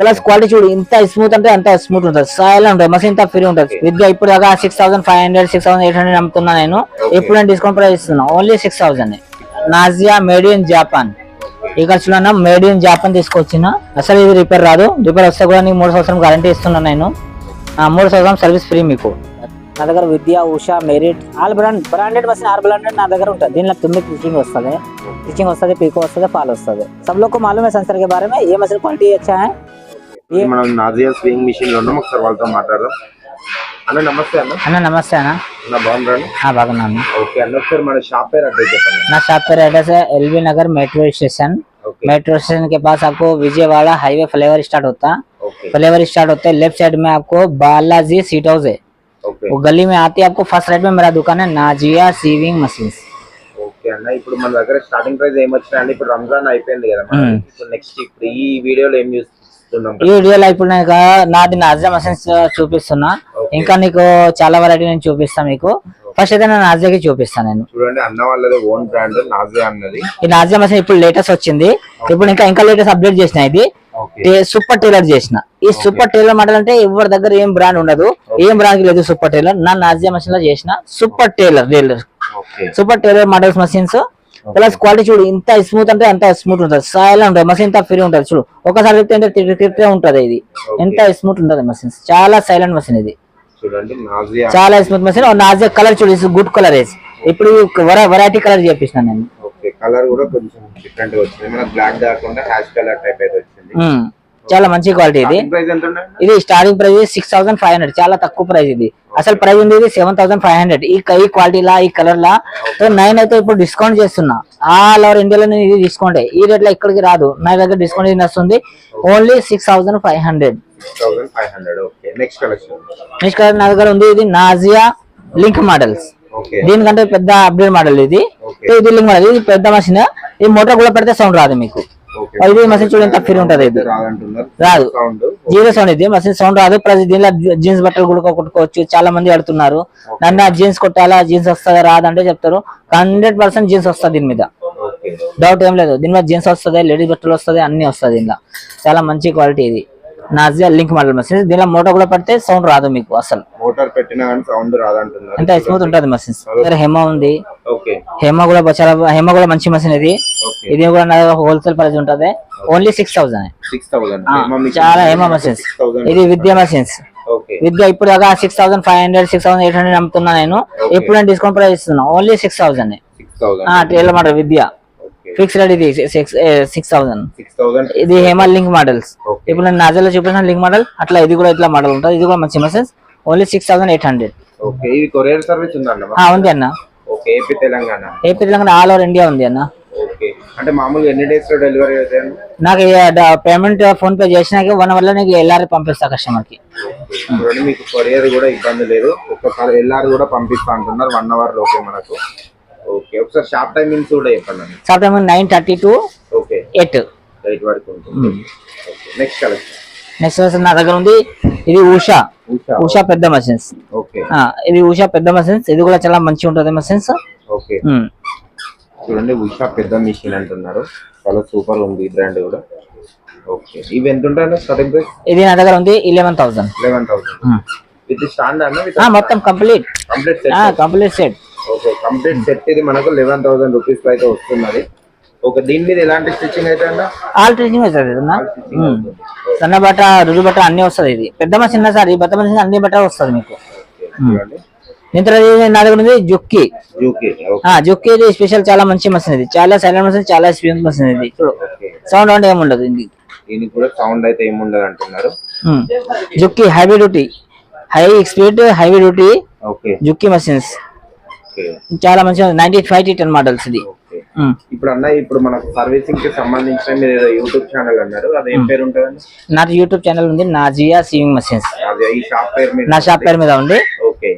Plus quality చూడు ఇంత smooth అంటే అంత స్మూత్ ఉంటుంది. సాయిల్ ఉంటుంది మస్తు ఇంత ఫ్రీ ఉంటుంది. విద్య ఇప్పుడు దాకా six thousand five hundred six thousand eight hundred నమ్ముతున్నా నేను. ఇప్పుడు నేను డిస్కౌంట్ ప్రైస్ ఇస్తున్నా. Only six thousand Nazia made in Japan ఇక్కడ చూడన్నా మేడ్ ఇన్ జాపాన్ తీసుకొచ్చిన. అసలు ఇది రిపేర్ రాదు. రిపేర్ వస్తే కూడా నీకు మూడు సంవత్సరం గ్యారంటీ ఇస్తున్నాను నేను. మూడు సంవత్సరం సర్వీస్ ఫ్రీ మీకు. నా దగ్గర Vidya Usha Merit all brand branded bus all branded నా దగ్గర ఉంటుంది దీనిలో తొమ్మిది టీచింగ్ వస్తుంది. టీచింగ్ వస్తుంది పీకో వస్తుంది పాలు వస్తుంది. సబ్లోకు మాలూమే को బారే ఏ संसार క్వాలిటీ వచ్చాయి మనం నాజియా స్వింగ్ మిషన్ లో ఉన్నాం ఒకసారి వాళ్ళతో మాట్లాడదాం అన్న నమస్తే అన్న అన్న నమస్తే అన్న నా బాగున్నాను ఆ, బాగున్నాను ఓకే అన్న ఒకసారి మన షాప్ పేరు అడ్రస్ చెప్పండి నా शॉप पर एड्रेस है LB Nagar metro station okay metro station के पास आपको विजयवाड़ा हाईवे फ्लेवर स्टार्ट होता ఓకే फ्लेवर स्टार्ट होता है लेफ्ट साइड में आपको बालाजी सीट हाउस है ఓకే वो गली में आती है आपको फर्स्ट राइट में मेरा दुकान है नाजिया सीविंग मशीन ఓకే అన్న ఇప్పుడు మన దగ్గర స్టార్టింగ్ ప్రైస్ ఏమొచ్చినా అండి ఇప్పుడు రంజాన్ అయిపోయింది కదా మనకి. మ్మ్. ఇప్పుడు నెక్స్ట్ ఇప్పుడు ఈ వీడియోలో ఏం చూస్తున్నాం ఈ వీడియోలో ఇప్పుడు నేను నాది నాజియా మషిన్స్ చూపిస్తున్నా. ఇంకా నీకు చాలా వెరైటీ నేను చూపిస్తాను మీకు. ఫస్ట్ అయితే నేను నాజియాకి చూపిస్తాను నేను. చూడండి అన్న వాళ్ళది ఓన్ బ్రాండ్ నాజియా అన్నది. ఈ నాజియా మషిన్ ఇప్పుడు లేటెస్ట్ వచ్చింది. ఇప్పుడు ఇంకా ఇంకా లేటెస్ట్ అప్డేట్ చేసిన ఇది. సూపర్ టైలర్ చేసిన. ఈ సూపర్ టైలర్ మోడల్ అంటే ఎవరి దగ్గర ఏం బ్రాండ్ ఉండదు. ఏం బ్రాండ్ లేదు సూపర్ టైలర్ నా నాజియా మషిన్లో చేసిన super tailor tailor super tailor models machines plus quality చూడు ఇంత స్మూత్ అంటే అంత స్మూత్ ఉంటుంది. సైలెంట్ ఉంటుంది మషిన్ ఇంత ఫ్రీ ఉంటుంది. చూడు ఒకసారి తిప్పితే తిప్పితే ఉంటుంది ఇది. ఎంత స్మూత్ ఉంటుంది మషిన్స్ చాలా సైలెంట్ మషిన్ ఇది. చాలా స్మూత్ మషిన్ నాజియా కలర్ చూడు గుడ్ కలర్ వేసి ఇప్పుడు వెరైటీ కలర్ చేపించిన నేను. కలర్ కూడా కొంచెం డిఫరెంట్ వచ్చింది. మన బ్లాక్ కాకుండా హ్యాష్ కలర్ టైప్ అయితే వచ్చింది. ఉమ్, చాలా మంచి క్వాలిటీ ఇది. ఇది starting price six thousand five hundred చాలా తక్కువ ప్రైస్ ఇది. అసలు ప్రైస్ ఉంది ఇది సెవెన్ థౌసండ్ ఫైవ్ హండ్రెడ్ ఈ ఈ క్వాలిటీ లా ఈ కలర్ లా. నైన్ అయితే ఇప్పుడు డిస్కౌంట్ చేస్తున్నా. ఆల్ ఓవర్ ఇండియాలో నేను ఇది డిస్కౌంట్ ఈ రేట్లో ఇక్కడికి రాదు. నా దగ్గర డిస్కౌంట్ వస్తుంది? Only six thousand five hundred next colour నా దగ్గర ఉంది. ఇది నాజియా లింక్ మోడల్స్ దీనికంటే పెద్ద అప్డేట్ మోడల్ ఇది. ఇది లింక్ మోడల్ ఇది పెద్ద మషిన్ ఈ మోటార్ కూడా పెడితే సౌండ్ రాదు మీకు. ఇది మషిన్ చూడండి ఎంత ఫ్రీ ఉంటుంది ఇది. రాదు. జీరో సౌండ్ ఇది మసీన్ సౌండ్ రాదు. ప్లస్ దీనిలో జీన్స్ బట్టలు కూడా కొట్టుకోవచ్చు చాలా మంది అడుగుతున్నారు. నన్ను జీన్స్ కొట్టాలా? జీన్స్ వస్తుందా? రాదంటే చెప్తారు. హండ్రెడ్ పర్సెంట్ జీన్స్ వస్తుంది దీని మీద. డౌట్ ఏం లేదు. దీని మీద జీన్స్ వస్తుంది లేడీస్ బట్టలు వస్తుంది అన్ని వస్తుంది దీనిలో. చాలా మంచి క్వాలిటీ ఇది. నాజియా లింక్ మోడల్ మసీన్ దీనిలో మోటో కూడా పెడితే సౌండ్ రాదు మీకు అసలు. మోటార్ పెట్టినా సౌండ్ రాదంటున్నారు. ఎంత స్మూత్ ఉంటుంది మసీన్స్ హెమ ఉంది. ఓకే హెమ కూడా చాలా హెమ కూడా మంచి మసీన్ ఇది. ఓకే ఇది కూడా నా హోల్సేల్ ప్రైస్ ఉంటుంది. ఓన్లీ సిక్స్ థౌసండ్ చాలా హెమ మసీన్స్ థౌసండ్ ఇది విద్యా మసీన్స్ ఓకే విద్య ఇప్పుడు దాకా six thousand five hundred six thousand eight hundred అమ్ముతున్నా నేను. ఇప్పుడు నేను డిస్కౌంట్ ప్రైస్ ఇస్తున్నా. Only six thousand model Vidya. Fix rate ఇది సిక్స్ థౌసండ్ థౌసండ్ ఇది హేమ లింక్ మోడల్స్. ఇప్పుడు నేను నాజల్లో చూపించిన లింక్ మోడల్ అట్లా ఇది కూడా ఇట్లా మోడల్ ఉంటుంది. ఇది కూడా మంచి message only six thousand eight hundred ఉంది అన్న. AP Telangana. AP Telangana all over India ఉంది అన్న. అంటే మామూలుగా ఎన్ని డేస్లో డెలివరీ అవుతాయి నాకు పేమెంట్ ఫోన్ పే చేసినాక వన్ అవర్లో నీకు ఎల్ఆర్ పంపిస్తా కస్టమర్కి. మీకు కొరియర్ కూడా ఇబ్బంది లేదు. ఒక్కసారి ఎల్ఆర్ కూడా పంపిస్తా అంటున్నారు. వన్ అవర్ లోపే మనకు. ఓకే ఒకసారి షాప్ టైమింగ్స్ కూడా చెప్పండి shop time nine thirty to okay. Eight. Eight వరకు ఉంటుంది. Next collection. నెక్స్ట్ నా దగ్గర ఉంది. ఇది ఉషా. ఉషా. పెద్ద మషిన్స్. ఓకే. ఇది ఉషా పెద్ద మషిన్స్. ఇది కూడా చాలా మంచిగా ఉంటుంది మషిన్స్. ఓకే. చూడండి ఉషా పెద్ద మిషన్ అంటున్నారు. చాలా సూపర్ ఉంది ఈ బ్రాండ్ కూడా. ఓకే. ఇవి ఎంత ఉంటాయండి స్టార్టింగ్ ప్రైస్? ఇది నా దగ్గర ఉంది eleven thousand eleven thousand with stand అన్న విత్ మొత్తం complete complete set complete set okay complete set ఇది మనకు లెవెన్ థౌసండ్ రూపీస్ అయితే వస్తున్నది ఓకే దీని మీద ఎలాంటి స్టిచ్చింగ్ అయితే అన్న ఆల్ ట్రీచింగ్ వస్తుంది. సన్న బట్ట రుజు బట్ట అన్ని వస్తుంది ఇది. పెద్ద మనిషి సార్ ఈ పెద్ద మనిషి అన్ని బట్ట వస్తుంది మీకు. చూడండి. దీని తర్వాత ఇది నా దగ్గర ఉంది జుక్కి. జుక్కి ఇది స్పెషల్ చాలా మంచి మషిన్ ఇది. చాలా సైలెంట్ మషిన్ చాలా స్పీడ్ మషిన్ ఇది. సౌండ్ అంటే ఏముండదు ఇది దీనికి కూడా సౌండ్ అయితే ఏముండదు అంటున్నారు. Juki heavy duty. High speed heavy duty. Juki machines okay చాలా మంచిగా ninety five T ten models ఇది. ఇప్పుడు అన్న ఇప్పుడు మనకు సర్వీసింగ్కి సంబంధించిన మీరు ఏదో యూట్యూబ్ ఛానల్ అన్నారు. అది ఏం పేరు ఉంటుందండి నా యూట్యూబ్ ఛానల్ ఉంది. నాజియా సీవింగ్ మషిన్స్ ఈ షాప్ పేరు మీద నా షాప్ పేరు మీద ఉంది. ఓకే.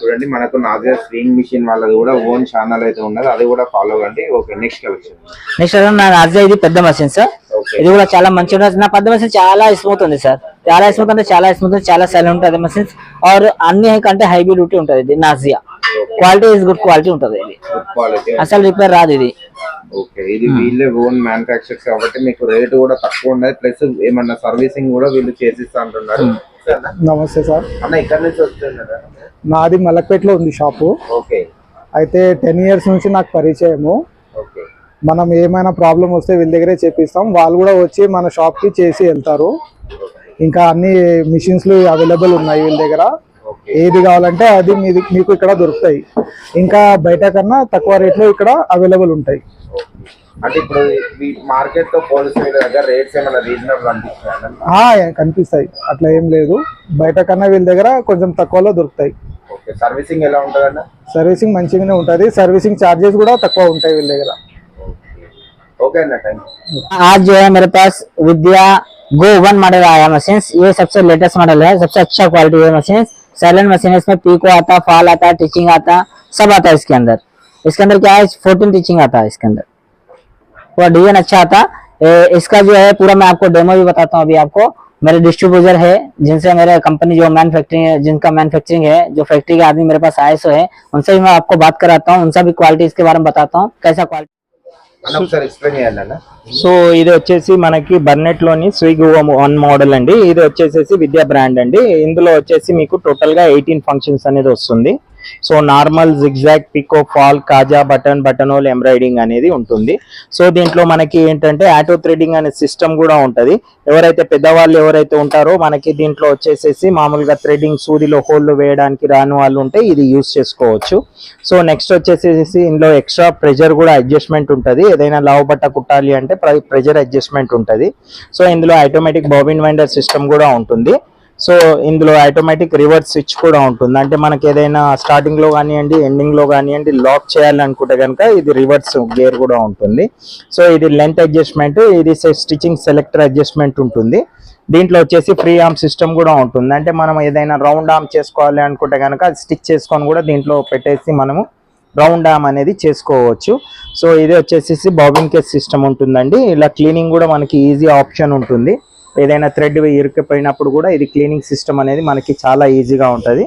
చూడండి మనకు నాజియా స్వింగ్ మిషన్ వాళ్ళది కూడా ఓన్ ఛానల్ అయితే ఉన్నది. అది కూడా ఫాలో కండి. ఓకే నెక్స్ట్ కలెక్షన్ నెక్స్ట్ నా నాజియా ఇది పెద్ద మషిన్ సార్ ఇది కూడా చాలా మంచిగా ఉంటుంది నా పెద్ద మషిన్ చాలా స్మూత్ ఉంది సార్ చాలా స్మూత్ అంటే చాలా స్మూత్ చాలా సైలెంట్ ఉంటుంది మషిన్స్ ఆర్ అన్ని కంటే హైబీ డ్యూటీ ఉంటుంది ఇది Nazia. Quality is good quality ఉంటుంది ఇది. అసలు రిపేర్ రాదు ఇది. ఓకే ఇది వీళ్ళే ఓన్ మ్యానుఫాక్చర్స్ కాబట్టి మీకు రేట్ కూడా తక్కువ ఉండదు. ప్లస్ ఏమన్నా సర్వీసింగ్ కూడా వీళ్ళు చేసిస్తా అంటున్నారు. సరేనా? నమస్తే సార్. అన్న ఇక్కడ నుంచి వస్తున్నారా? నాది మలక్పేటలో ఉంది షాపు. ఓకే. అయితే టెన్ ఇయర్స్ నుంచి నాకు పరిచయము. ఓకే. మనం ఏమైనా ప్రాబ్లం వస్తే వీళ్ళ దగ్గరే చేపిస్తాం వాళ్ళు కూడా వచ్చి మన షాప్కి చేసి వెళ్తారు. ఇంకా అన్ని మిషన్స్లు అవైలబుల్ ఉన్నాయి వీళ్ళ దగ్గర. ఏది కావాలంటే అది మీది మీకు ఇక్కడ దొరుకుతాయి ఇంకా బయట కన్నా తక్కువ రేట్లో ఇక్కడ అవైలబుల్ ఉంటాయి అంటే ఇప్పుడు మార్కెట్ తో పోలిస్తే వీళ్ళ దగ్గర రేట్స్ ఏమైనా రీజనబుల్ అనిపిస్తున్నాయి ఆ, కనిపిస్తాయి అట్లా ఏం లేదు బయట కన్నా వీళ్ళ దగ్గర కొంచెం తక్కువలో దొరుకుతాయి ఓకే సర్వీసింగ్ ఎలా ఉంటుందన్న సర్వీసింగ్ మంచిగానే ఉంటుంది సర్వీసింగ్ ఛార్జెస్ కూడా తక్కువ ఉంటాయి వీళ్ళ దగ్గర ఓకే అన్న థ్యాంక్ आज जो है मेरे पास विद्या गो वन मॉडल आया मशीन ये सबसे लेटेस्ट मॉडल है सबसे अच्छा क्वालिटी है मशीन साइलेंट मशीन है इसमें पीको आता फॉल आता है टीचिंग आता सब आता है इसके अंदर। इसके अंदर क्या है? फोर्टीन टीचिंग आता है इसके अंदर। पूरा डिज़ाइन अच्छा आता। ए, इसका जो है पूरा मैं आपको डेमो भी बताता हूँ अभी आपको। मेरे डिस्ट्रीब्यूटर है जिनसे मेरे कंपनी जो मैन्युफैक्चरिंग है जिनका मैन्युफैक्चरिंग है जो फैक्ट्री के आदमी मेरे पास आए सो है उनसे भी मैं आपको बात कराता हूँ। उनसे भी क्वालिटी इसके बारे में बताता हूँ कैसा क्वालिटी సో ఇది వచ్చేసి మనకి బర్నెట్లోని స్విగ్ వన్ మోడల్ అండి. ఇది వచ్చేసేసి విద్యా బ్రాండ్ అండి. ఇందులో వచ్చేసి మీకు టోటల్గా ఎయిటీన్ ఫంక్షన్స్ అనేది వస్తుంది. So normal zigzag pico fall కాజా బటన్ బటన్ హోల్ ఎంబ్రాయిడింగ్ అనేది ఉంటుంది. సో దీంట్లో మనకి ఏంటంటే ఆటో థ్రెడింగ్ అనే సిస్టమ్ కూడా ఉంటుంది. ఎవరైతే పెద్దవాళ్ళు ఎవరైతే ఉంటారో మనకి దీంట్లో వచ్చేసేసి మామూలుగా థ్రెడింగ్ సూదిలో హోల్లు వేయడానికి రాని వాళ్ళు ఉంటే ఇది యూస్ చేసుకోవచ్చు. సో నెక్స్ట్ వచ్చేసేసి ఇందులో ఎక్స్ట్రా ప్రెజర్ కూడా అడ్జస్ట్మెంట్ ఉంటుంది. ఏదైనా లావు బట్ట కుట్టాలి అంటే ప్రెజర్ అడ్జస్ట్మెంట్ ఉంటుంది. సో ఇందులో ఆటోమేటిక్ బాబిన్ వైండర్ సిస్టమ్ కూడా ఉంటుంది. సో ఇందులో ఆటోమేటిక్ రివర్స్ స్విచ్ కూడా ఉంటుంది. అంటే మనకి ఏదైనా స్టార్టింగ్లో కానివ్వండి ఎండింగ్లో కానివ్వండి లాక్ చేయాలనుకుంటే కనుక ఇది రివర్స్ గేర్ కూడా ఉంటుంది. సో ఇది లెంత్ అడ్జస్ట్మెంట్ ఇది స్టిచ్చింగ్ సెలెక్టర్ అడ్జస్ట్మెంట్ ఉంటుంది. దీంట్లో వచ్చేసి ఫ్రీ ఆర్మ్ సిస్టమ్ కూడా ఉంటుంది. అంటే మనం ఏదైనా రౌండ్ ఆర్మ్ చేసుకోవాలి అనుకుంటే కనుక అది స్టిచ్ చేసుకొని కూడా దీంట్లో పెట్టేసి మనము రౌండ్ ఆర్మ్ అనేది చేసుకోవచ్చు. సో ఇది వచ్చేసి బాబిన్ కేస్ సిస్టమ్ ఉంటుందండి. ఇలా క్లీనింగ్ కూడా మనకి ఈజీ ఆప్షన్ ఉంటుంది. ఏదైనా థ్రెడ్ ఇరుక్కుపోయినప్పుడు కూడా ఇది క్లీనింగ్ సిస్టమ్ అనేది మనకి చాలా ఈజీగా ఉంటుంది.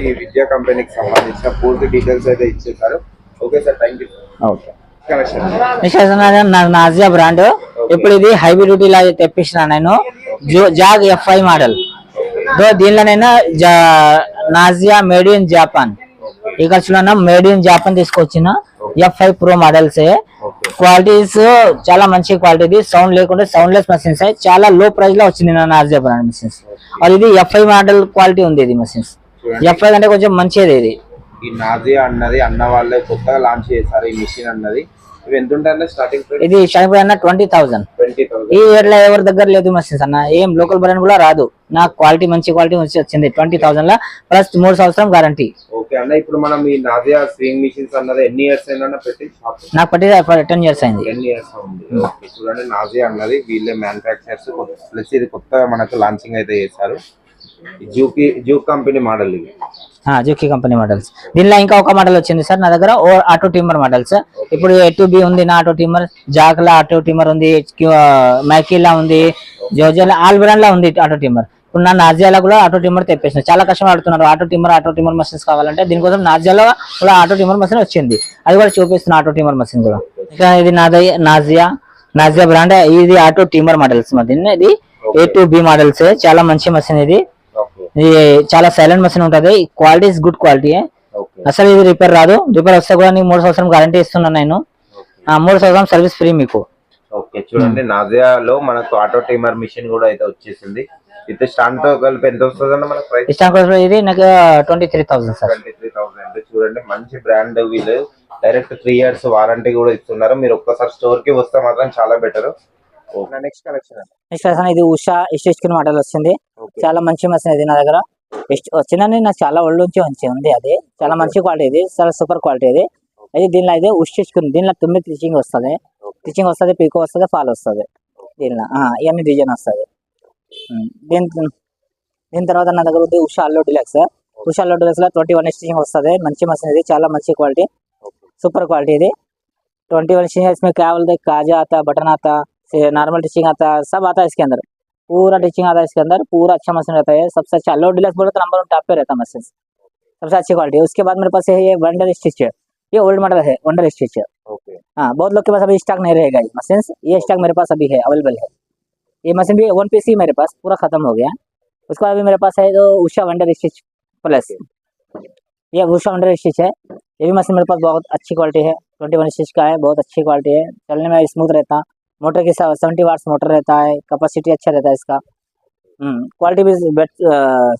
ఈ విద్యా కంపెనీకి సంబంధించిన పూర్తి డీటెయిల్స్ అయితే ఇచ్చేసారు okay sir thank you okay. Connection నిశాసన Nazia brand. ఇప్పుడు ఇది హైవీ డ్యూటీ లా తెప్పించిన నేను. జో- జాగ్ ఎఫ్ఐ మోడల్ దీనిలోనైనా జా- నాజియా మేడ్ ఇన్ జాపాన్. ఇక్కడ చూడన్నా మేడ్ ఇన్ జాపాన్ తీసుకొచ్చిన? ఎఫ్ఐ ప్రో మోడల్స్ క్వాలిటీస్ చాలా మంచి క్వాలిటీ సౌండ్ లేకుండా సౌండ్ లెస్ మషిన్స్ చాలా లో ప్రైస్లో వచ్చింది నా నాజియా బ్రాండ్ మషిన్స్ ఇది ఎఫ్ఐ మోడల్ క్వాలిటీ ఉంది ఇది మషిన్స్ ఎఫ్ఐ అంటే కొంచెం మంచిది ఇది. ఈ నాజియా అన్నది అన్న వాళ్ళే కొత్తగా లాంచ్ చేశారు ఈ మిషన్ అన్నది. స్టార్టింగ్ ఇది చనిపోయిన ట్వంటీ థౌసండ్. ఈ ఇయర్లో ఎవరి దగ్గర లేదు మషిన్స్ అన్న ఏం లోకల్ బ్రాండ్ కూడా రాదు. నాకు క్వాలిటీ మంచి క్వాలిటీ వచ్చి వచ్చింది. ట్వంటీ థౌసండ్ లా ప్లస్ మూడు సంవత్సరం గ్యారంటీ ఓకే అన్న ఇప్పుడు మనం ఈ స్వింగ్ మిషన్స్ అన్నది ఎన్ని ఇయర్స్ పెట్టి నాకు పట్టి టెన్ ఇయర్స్ అయింది. టెన్ ఇయర్స్ చూడండి నాజియా అన్నది వీళ్ళే మ్యానుఫాక్చర్స్ ప్లస్ ఇది కొత్తగా మనకు లాంచింగ్ అయితే చేశారు. జూకి జూక్ కంపెనీ మోడల్ ఇది. Juki company models. దీనిలో ఇంకా ఒక మోడల్ వచ్చింది సార్ నా దగ్గర ఓ ఆటో టీమర్ మోడల్స్. ఇప్పుడు ఏ బి ఉంది నా ఆటో టీమర్ జాక్లా ఆటో టీమర్ ఉంది మైకీలా ఉంది జోజోలా ఆల్ బ్రాండ్ లా ఉంది ఆటో టీమర్. ఇప్పుడు నా నాజియాలో కూడా ఆటో టీమర్ తెప్పేసిన చాలా కష్టం ఆడుతున్నారు. Auto timer auto timer machines కావాలంటే దీనికోసం నాజియాలో కూడా ఆటో టీమర్ మషిన్ వచ్చింది. అది కూడా చూపిస్తున్నాను ఆటో టీమర్ మషిన్ కూడా. ఇంకా ఇది నాది నాజియా నాజియా బ్రాండ్. ఇది ఆటో టీమర్ మోడల్స్ మా దీన్ని. ఇది ఏ టు బి మోడల్స్. చాలా మంచి మషిన్ ఇది. ఇది చాలా సైలెంట్ మషిన్ ఉంటది. క్వాలిటీ గుడ్ క్వాలిటీ అసలు ఇది రిపేర్ రాదు. రిపేర్ వస్తే కూడా నీకు మూడు సంవత్సరం గ్యారంటీ ఇస్తున్నాను నేను. ఆ, మూడు సంవత్సరం సర్వీస్ ఫ్రీ మీకు. ఓకే చూడండి నాజియాలో మనకు ఆటో టైమర్ మిషన్ కూడా అయితే వచ్చేసింది. విత్ స్టాండ్తో కలిపి ఎంత వస్తుంది ప్రైస్ కోసం ఇది నాకు twenty three thousand sir twenty three thousand చూడండి మంచి బ్రాండ్ వీళ్ళు. డైరెక్ట్ త్రీ ఇయర్స్ వారంటీ కూడా ఇస్తున్నారు. మీరు ఒక్కసారి స్టోర్కి వస్తే మాత్రం చాలా బెటర్ నెక్స్ట్ కలెక్షన్ ఇది ఉషా ఎస్ఎస్కి మాటలు వచ్చింది. చాలా మంచి మెషిన్ ఇది నా దగ్గర. వచ్చిందని నాకు చాలా ఒళ్ళు నుంచి మంచి ఉంది అది. చాలా మంచి క్వాలిటీ ఇది. చాలా సూపర్ క్వాలిటీ ఇది. అయితే దీనిలో అయితే ఉషేసుకుంది దీనిలో తొమ్మిది టీచింగ్ వస్తుంది. టీచింగ్ వస్తుంది పీకో వస్తుంది ఫాల్ వస్తుంది. దీనిలో ఇవన్నీ డిజైన్ వస్తుంది. దీని దీని తర్వాత నా దగ్గర ఉంది ఉషా అల్లో డిలాక్స్ ఉషా అల్లో డిలాక్స్లో ట్వంటీ వన్ స్టిచింగ్ వస్తుంది. మంచి మెషిన్ ఇది. చాలా మంచి క్వాలిటీ సూపర్ క్వాలిటీ ఇది. ట్వంటీ వన్ స్టిచింగ్ మీకు కావాలి కాజా అత బటన్ అత नॉर्मल टिचिंग आता है सब आता है इसके अंदर। पूरा टिचिंग आता है इसके अंदर पूरा अच्छा मशीन रहता है सबसे अच्छा लो डिलक्स बोले तो नंबर वन टॉप पे रहता है मशीन सबसे अच्छी क्वालिटी है। उसके बाद मेरे पास है ये बंडल स्टिच ये ओल्ड मॉडल है वंडर स्टिच हाँ। बहुत लोग के पास अभी स्टॉक नहीं रहेगा ये मशीन ये स्टॉक मेरे पास अभी है अवेलेबल है। ये मशीन भी वन पीस ही मेरे पास पूरा खत्म हो गया। उसके बाद अभी मेरे पास है जो उषा वंडर स्टिच प्लस ये उषा वंडर स्टिच है। ये भी मशीन मेरे पास बहुत अच्छी क्वालिटी है। ट्वेंटी वन स्टिच का है बहुत अच्छी क्वालिटी है। चलने में स्मूथ रहता। मोटर के साथ सेवेंटी वाट्स मोटर रहता है कैपेसिटी अच्छा रहता है इसका। क्वालिटी भी बेस्ट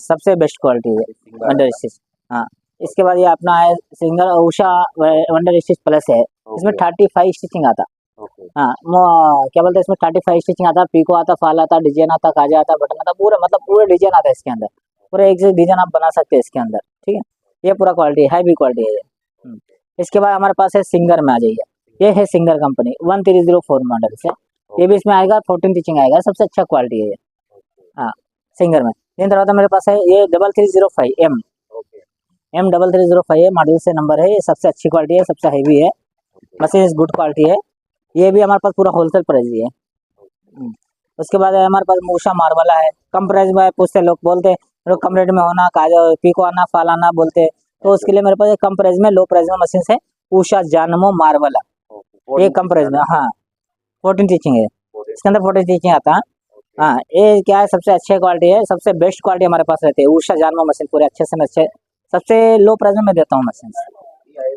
सबसे बेस्ट क्वालिटी है वंडर स्टिच हाँ इसके बाद ये अपना है single Usha wonder stitch plus है। इसमें थर्टी फाइव स्टिचिंग आता। हाँ क्या बोलते हैं इसमें थर्टी फाइव स्टिचिंग आता पीको आता फाल आता डिज़ाइन आता काजा आता बटन आता पूरा मतलब पूरा डिज़ाइन आता है इसके अंदर। पूरा एक से डिज़ाइन आप बना सकते हैं इसके अंदर ठीक है? ये पूरा क्वालिटी है भी क्वालिटी है हम्म। इसके बाद हमारे पास है सिंगर में आ जाइए। ये है Singer company one three zero four model से। ये भी इसमें आएगा फोर्टीन टीचिंग आएगा सबसे अच्छा क्वालिटी है ये। हाँ सिंगर में। दिन तरह मेरे पास है ये double three zero five M M double three zero five model से नंबर है ये सबसे अच्छी क्वालिटी है सबसे हैवी है। मशीन गुड क्वालिटी है। ये भी हमारे पास पूरा होलसेल प्राइस ही है। हम्म, उसके बाद हमारे पास मूषा मारवाला है। कम प्राइस में पूछते लोग बोलते हैं कम रेट में होना काजा पीको आना फाल बोलते तो उसके लिए मेरे पास कम प्राइस में लो प्राइस में मशीन है उषा जानमो मारवाला। ये कम प्राइस में हाँ। फोर्टीन टीचिंग है। इसके अंदर फोर्टीन टीचिंग आता। है हाँ ये क्या है? सबसे अच्छी क्वालिटी है। सबसे बेस्ट क्वालिटी हमारे पास रहती है। उषा जानमो मशीन पूरे अच्छे से मैं अच्छे सबसे लो प्राइस में मैं देता हूँ मशीन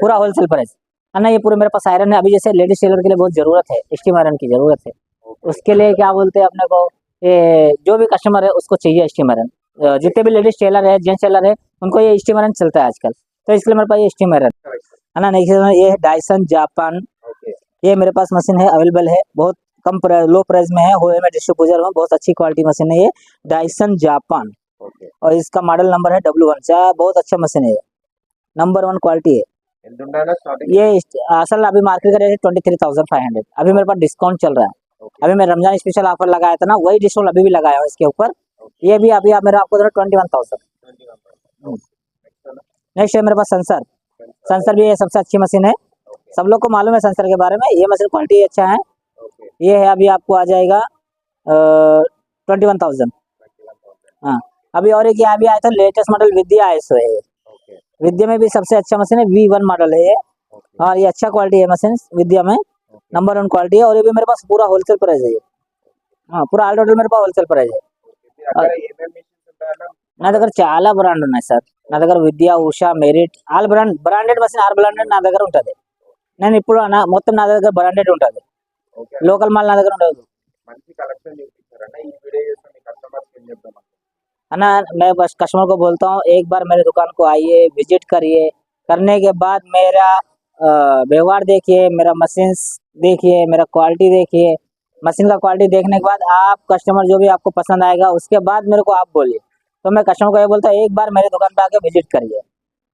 पूरा होलसेल प्राइस है ना ये पूरे मेरे पास आयरन है। अभी जैसे लेडीज़ टेलर के लिए बहुत ज़रूरत है। स्टीम आयरन की ज़रूरत है। उसके लिए क्या बोलते हैं अपने को? ये जो भी कस्टमर है उसको चाहिए स्टीम आयरन जितने भी लेडीज़ टेलर है जेंट्स टेलर है उनको ये स्टीम आयरन चलता है आजकल। तो इसके लिए मेरे पास ये स्टीम आयरन है। ना नेक्स्ट ये डायसन जापान ये मेरे पास मशीन है अवेलेबल है। बहुत कम प्राइस लो प्राइस में है होए में डिस्ट्रीब्यूटर हूँ बहुत अच्छी क्वालिटी मशीन है ये डाइसन जापान और इसका मॉडल नंबर है डब्ल्यू वन चार बहुत अच्छा मशीन है नंबर वन क्वालिटी है। ये असल अभी मार्केट का रेट है twenty three thousand five hundred अभी मेरे पास डिस्काउंट चल रहा है। अभी मैं रमज़ान स्पेशल ऑफ़र लगाया था ना वही डिस्काउंट अभी भी लगाया हूँ इसके ऊपर। ये भी अभी आप मेरा आपको ट्वेंटी वन थाउज़ेंड नेक्स्ट है मेरे पास सेंसर सेंसर भी सबसे अच्छी मशीन है। सब लोग को मालूम है सेंसर के बारे में। ये मशीन क्वालिटी अच्छा है। ये है अभी आपको आ जाएगा ट्वेंटी वन थाउज़ेंड हाँ। अभी और एक यहाँ भी आया था लेटेस्ट मॉडल विद्या आई सो है विद्या में भी सबसे अच्छा मशीन है वी वन मॉडल है ये। और हाँ, ये अच्छा क्वालिटी है मशीन विद्या में। नंबर वन क्वालिटी है और ये भी मेरे पास पूरा होलसेल प्राइस है ये। हाँ पूरा ఆల్ टोटल मेरे पास होलसेल प्राइस है। ना నా దగ్గర చాలా బ్రాండ్ सर ना तो दर Vidya Usha Usha all brand branded machine machine branded ना तो दर उठा दे। నేను ఇప్పుడు నా మొత్తం నా దగ్గర బ్రాండెడ్ ఉంటుంది ఓకే లోకల్ మాల్ నా దగ్గర ఉండదు మంచి కలెక్షన్ చూపించారన్న ఈ వీడియో చేస్తే మీ కస్టమర్స్ ఏం చెప్తాం है ना मैं बस कस्टमर को बोलता हूँ एक बार मेरे दुकान को आइए विजिट करिए करने के बाद मेरा अ, व्यवहार देखिए मेरा मशीन देखिए मेरा क्वालिटी देखिए मशीन का क्वालिटी देखने के बाद आप कस्टमर जो भी आपको पसंद आएगा उसके बाद मेरे को आप बोलिए तो मैं कस्टमर को ये बोलता हूँ एक बार मेरे दुकान पे आके विजिट करिए